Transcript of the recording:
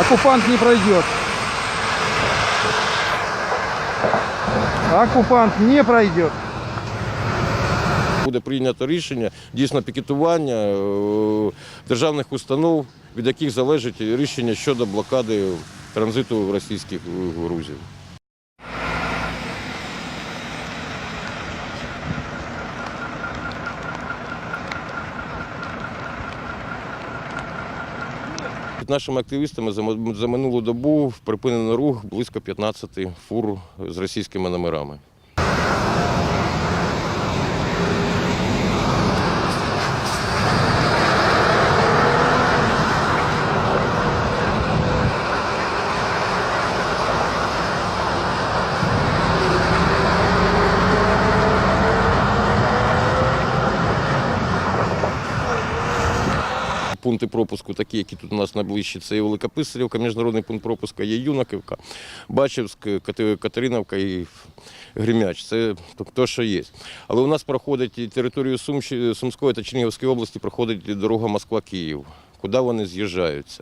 Оккупант не пройдет. Оккупант не пройдет. Буде прийнято рішення дійсно пікетування е, державних установ, від яких залежить рішення щодо блокади транзиту російських е, грузів. Нашими активістами за минулу добу припинено рух близько 15 фур з російськими номерами. Пункти пропуску, такі, які тут у нас найближчі, це і Великописарівка, міжнародний пункт пропуску, є Юнаківка, Бачівськ, Катеринівка і Гримяч. Це те, що є. Але у нас проходить територію Сумщ- Сумської та Чернігівської області проходить дорога Москва-Київ. Куди вони з'їжджаються?